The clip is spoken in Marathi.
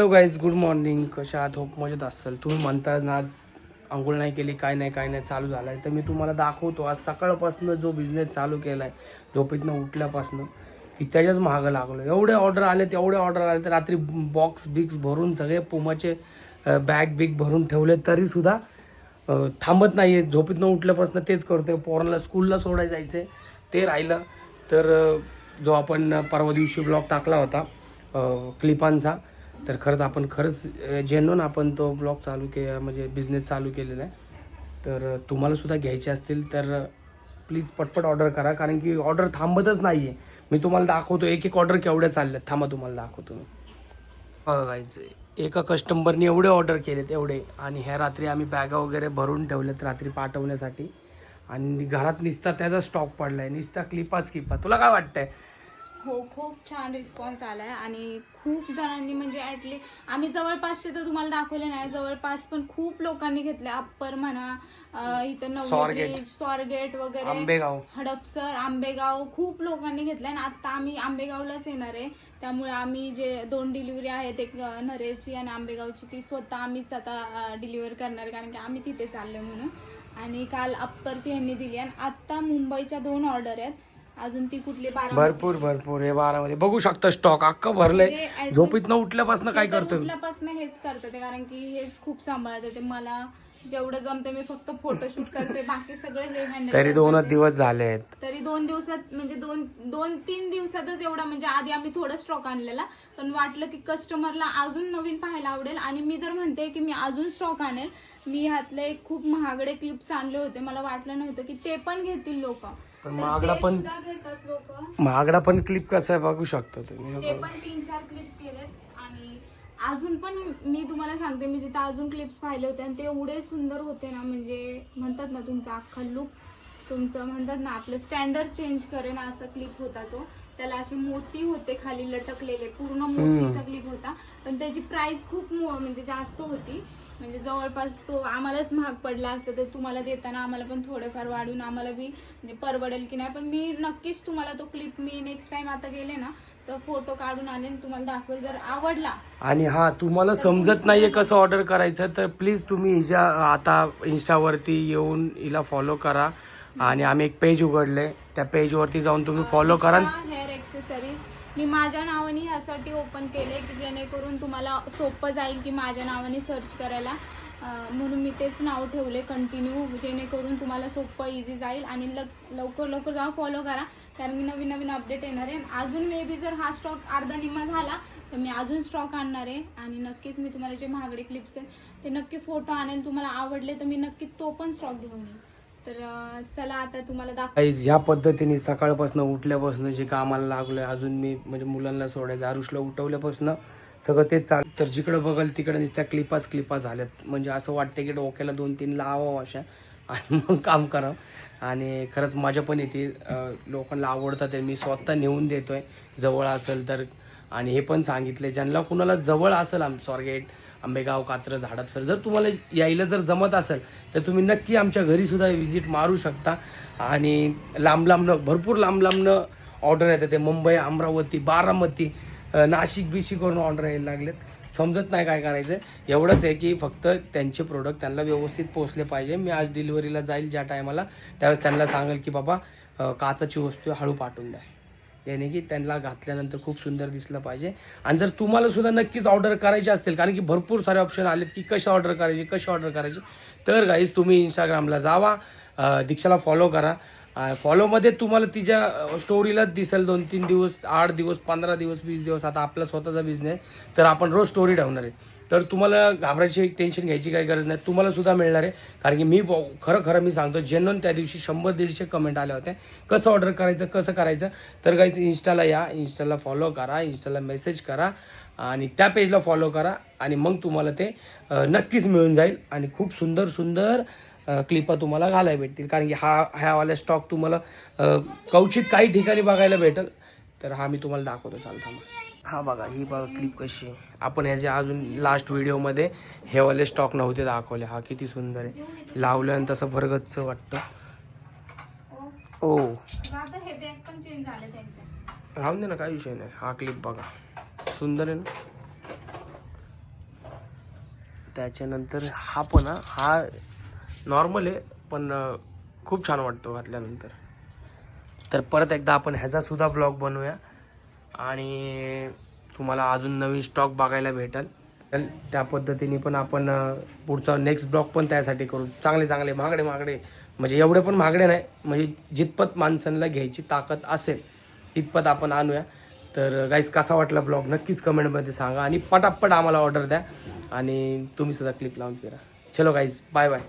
हॅलो गाईज गुड मॉर्निंग कशा आहात? होप मजेत असाल. तुम्ही म्हणता आज आंघोळ नाही केली काय नाही काय नाही चालू झालं आहे तर मी तुम्हाला दाखवतो आज सकाळपासून जो बिझनेस चालू केला आहे झोपेतनं उठल्यापासून की त्याच्याच महागं लागलो एवढे ऑर्डर आले तेवढे ऑर्डर आले तर रात्री बॉक्स बिक्स भरून सगळे पुमाचे बॅग बिग भरून ठेवले तरीसुद्धा थांबत नाही आहे झोपेतनं उठल्यापासून तेच करतोय. पोरांना स्कूलला सोडायला जायचं आहे ते राहिलं. तर जो आपण परवा दिवशी ब्लॉग टाकला होता क्लिपांचा तर खरंच आपण खरंच जेन्युन आपण तो ब्लॉग चालू के म्हणजे बिझनेस चालू केलेला आहे. तर तुम्हालासुद्धा घ्यायचे असतील तर प्लीज पटपट ऑर्डर करा. कारण की ऑर्डर थांबतच नाही आहे मी तुम्हाला दाखवतो एक एक ऑर्डर केवढ्या चालल्यात. थांबा तुम्हाला दाखवतो मी. बघायचं एका कस्टमरने एवढे ऑर्डर केलेत एवढे. आणि ह्या रात्री आम्ही बॅगा वगैरे भरून ठेवल्यात रात्री पाठवण्यासाठी. आणि घरात निसता त्याचा स्टॉक पडला आहे निसता क्लिपाच क्लिपा तुला काय वाटतंय? हो खूप छान रिस्पॉन्स आलाय आणि खूप जणांनी म्हणजे ॲटली आम्ही जवळपासचे तर तुम्हाला दाखवले नाही जवळपास पण खूप लोकांनी घेतले. अप्पर म्हणा इथं. नवरी स्वारगेट. वगैरे. हडपसर आंबेगाव खूप लोकांनी घेतले आणि आता आम्ही आंबेगावलाच येणार आहे. त्यामुळे आम्ही जे दोन डिलिव्हरी आहेत एक नरेची आणि आंबेगावची ती स्वतः आम्हीच आता डिलिव्हर करणार आहे कारण की आम्ही तिथे चाललोय म्हणून. आणि काल अप्परची ह्यांनी दिली आणि आता मुंबईच्या दोन ऑर्डर आहेत. अजून ती कुठली बारा भरपूर भरपूर. हे बारामध्ये. बघू शकता स्टॉक अख्खं भरलंय. झोपेतनं उठल्यापासून काय करतोय मी? उठल्यापासून हेच करते ते कारण की हेच खूप सांभाळते ते. मला जेवढं जमतं मी फक्त फोटोशूट करते. बाकी सगळं हे हँडल तरी दोनच दिवस झाले आहेत. तरी दोन दिवसात म्हणजे दोन दोन तीन दिवसातच एवढा म्हणजे आधी आम्ही थोडा स्टॉक आणलेला. पण वाटलं की कस्टमरला अजून नवीन पाहायला आवडेल. आणि मी तर म्हणते की मी अजून स्टॉक आणेल. मी ह्यातले एक खूप महागडे क्लिप्स आणले होते. मला वाटलं नव्हतं की ते पण घेतील लोक. पण महागडा पण लोक. महागडा पण क्लिप कसा आहे बघू शकता तुम्ही. ते पण तीन चार क्लिप्स केलेत आणि अजून पण मी तुम्हाला सांगते मी तिथे अजून क्लिप्स पाहिले होते आणि ते एवढे सुंदर होते ना म्हणजे म्हणतात ना तुमचा अख्खा लुक तुमचं म्हणतात ना आपलं स्टँडर्ड चेंज करेन असा क्लिप होता तो. त्याला असे मोती होते खाली लटकलेले पूर्ण मोतीचा क्लिप होता. पण त्याची प्राइस खूप म्हणजे जास्त होती. म्हणजे जवळपास तो आम्हालाच महाग पडला असतं तर तुम्हाला देताना आम्हाला पण थोडेफार वाढून आम्हाला बी म्हणजे परवडेल की नाही. पण मी नक्कीच तुम्हाला तो क्लिप मी नेक्स्ट टाइम आता गेले ना तर फोटो काढून आणेन तुम्हाला दाखवेल जर आवडला. आणि हा तुम्हाला समजत नाहीये कसं ऑर्डर करायचं तर प्लीज तुम्ही हिच्या आता इंस्टावरती येऊन हिला फॉलो करा. आणि आम्ही एक पेज उघडले. त्या पेजवरती जाऊन तुम्ही फॉलो करा. हेअर मी माझ्या नावाने यासाठी ओपन केले की जेणेकरून तुम्हाला सोपं जाईल की माझ्या नावाने सर्च करायला. म्हणून मी तेच नाव ठेवले कंटिन्यू जेणेकरून तुम्हाला सोपं इझी जाईल. आणि लक लवकर लवकर जाऊन फॉलो करा. कारण मी नवीन नवीन अपडेट येणार आहे. अजून मे बी जर हा स्टॉक अर्धा निम्मा झाला तर मी अजून स्टॉक आणणार आहे. आणि नक्कीच मी तुम्हाला जे महागडे क्लिप्स आहेत ते नक्की फोटो आणेल. तुम्हाला आवडले तर मी नक्की तो पण स्टॉक घेऊन येईल तर चला आता तुम्हाला दाखव ह्या पद्धतीने सकाळपासून उठल्यापासून जे कामाला लागलोय अजून मी म्हणजे मुलांना सोडायचं आरुषला उठवल्यापासून सगळं तेच चाल तर जिकडे बघल तिकडे नुसत्या क्लिपाच क्लिपास झाल्यात. म्हणजे असं वाटतं की डोक्याला दोन तीन लावावं अशा. आणि मग काम करावं. आणि खरंच मजा पण येते. लोकांना आवडतात ते. मी स्वतः नेऊन देतोय. जवळ असेल तर. आणि हे पण सांगितले ज्यांना कुणाला जवळ असेल आम स्वारगेट आंबेगाव कात्रज हडपसर जर तुम्हाला यायला जर जमत असेल तर तुम्ही नक्की आमच्या घरीसुद्धा व्हिजिट मारू शकता. आणि लांब लांबनं भरपूर लांब लांबनं ऑर्डर येतात ते. मुंबई अमरावती बारामती अं, नाशिक बिशिकवरून ऑर्डर यायला लागलेत. समजत नाही काय करायचं एवढंच आहे की फक्त त्यांचे प्रोडक्ट त्यांना व्यवस्थित पोहोचले पाहिजे. मी आज डिलिव्हरीला जाईल ज्या टायमाला त्यावेळेस त्यांना सांगेल की बाबा काचाची वस्तू हळू पाठवून द्या. त्याने की त्यांना घातल्यानंतर खूप सुंदर दिसलं पाहिजे. आणि जर तुम्हाला सुद्धा नक्कीच ऑर्डर करायचे असतील कारण की भरपूर सारे ऑप्शन आले की कशी ऑर्डर करायची कशी ऑर्डर करायची. तर गाईज तुम्ही इंस्टाग्रामला जावा दीक्षाला फॉलो करा. फॉलोमध्ये तुम्हाला तिच्या स्टोरीलाच दिसेल दोन तीन दिवस आठ दिवस पंधरा दिवस वीस दिवस. आता आपला स्वतःचा बिझनेस तर आपण रोज स्टोरी ठेवणार आहे. तर तुम्हाला घाबरायची टेन्शन घ्यायची काही गरज नाही. तुम्हाला सुद्धा मिळणार आहे. कारण की मी खरं खरं मी सांगतो जेन्युन त्या दिवशी शंभर दीडशे कमेंट आल्या होत्या कसं ऑर्डर करायचं कसं करायचं? तर काहीच इंस्टाला या. इंस्टाला फॉलो करा. इंस्टाला मेसेज करा. आणि त्या पेजला फॉलो करा. आणि मग तुम्हाला ते नक्कीच मिळून जाईल. आणि खूप सुंदर सुंदर क्लिपा तुम्हाला घालायला भेटतील. कारण की हा ह्यावाला स्टॉक तुम्हाला अं, कवचित काही ठिकाणी बघायला भेटेल. तर हा मी तुम्हाला दाखवतो. चाल मग हा बघा ही बघा क्लिप कशी आहे. आपण ह्याच्या अजून लास्ट व्हिडिओमध्ये हे वाले स्टॉक नव्हते दाखवले. हा किती सुंदर आहे. लावल्यानंतर तसं भरगच्च वाटतं. ओ. राहून दे ना काही विषय नाही. हा क्लिप बघा. सुंदर आहे ना? त्याच्यानंतर हा पण हा नॉर्मल आहे पण खूप छान वाटतो घातल्यानंतर. तर परत एकदा आपण ह्याचा सुद्धा ब्लॉग बनवूया. आणि तुम्हाला अजून नवीन स्टॉक बघायला भेटेल. त्या पद्धतीने पण आपण पुढचा नेक्स्ट ब्लॉग पण त्यासाठी करू. चांगले चांगले महागडे महागडे. म्हणजे एवढे पण महागडे नाही म्हणजे जितपत माणसांना घ्यायची ताकद असेल तितपत आपण आणूया. तर गाईस कसा वाटला ब्लॉग नक्कीच कमेंटमध्ये सांगा आणि पटापट आम्हाला ऑर्डर द्या. आणि तुम्ही सुद्धा क्लिप लावून फिरा. चलो गाईज बाय बाय